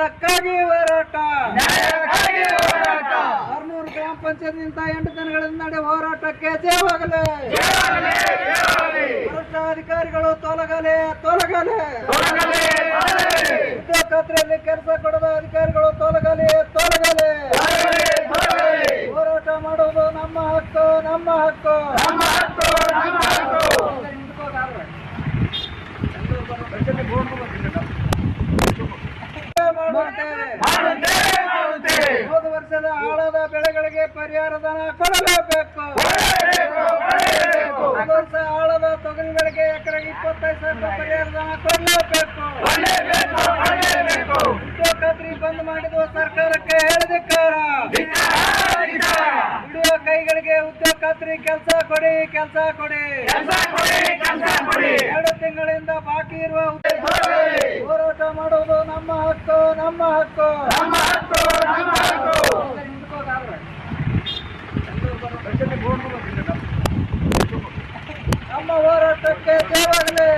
ತಕ್ಕಾಗಿ ಹೋರಾಟ. ಆರ್ನೂರು ಗ್ರಾಮ ಪಂಚಾಯತ್ನಿಂದ ಎಂಟು ದಿನಗಳಿಂದ ನಡೆಯುವ ಹೋರಾಟಕ್ಕೆ ಜಯವಾಗಲಿ ವರಿಷ್ಠ ಅಧಿಕಾರಿಗಳು ತೊಲಗಲೆ ತೊಲಗಲೆ. ಖಾತ್ರಿಯಲ್ಲಿ ಕೆಲಸ ಕೊಡದ ಅಧಿಕಾರಿಗಳು ತೊಲಗಲಿ ತೊಲಗಲೆ. ಹೋರಾಟ ಮಾಡುವುದು ನಮ್ಮ ಹಕ್ಕು ನಮ್ಮ ಹಕ್ಕು. ನಮ್ಮ ಹಕ್ಕು ಮಾಡುತ್ತೇವೆ ಹೋದ ವರ್ಷದ ಆಳದ ಬೆಳೆಗಳಿಗೆ ಪರಿಹಾರ ಧನ ಕೊಡಲೇಬೇಕು. ಹೋದ ವರ್ಷ ಆಳದ ತೊಗರಿ ಬೆಳೆಗೆ ಎಕರೆಗೆ ಇಪ್ಪತ್ತೈದು ಸಾವಿರ ಕೊಡಲೇಬೇಕು. ಉದ್ಯೋಗ ಖಾತ್ರಿ ಬಂದ್ ಮಾಡಿದ ಸರ್ಕಾರಕ್ಕೆ ಹೇಳಿದಿಕ್ಕಾರ ವಿಡಿಯೋ ಕೈಗಳಿಗೆ ಉದ್ಯೋಗ ಖಾತ್ರಿ ಕೆಲಸ ಕೊಡಿ ಕೆಲಸ ಕೊಡಿ. ಎರಡು ತಿಂಗಳಿಂದ ಬಾಕಿ ಇರುವ ಹೋರಾಟ ಮಾಡುವುದು ನಮ್ಮ ಹಕ್ಕು ನಮ್ಮ ಹಕ್ಕು ನಮ್ಮ ಹೋರಾಟಕ್ಕೆ ಜಯವಾಗಲಿ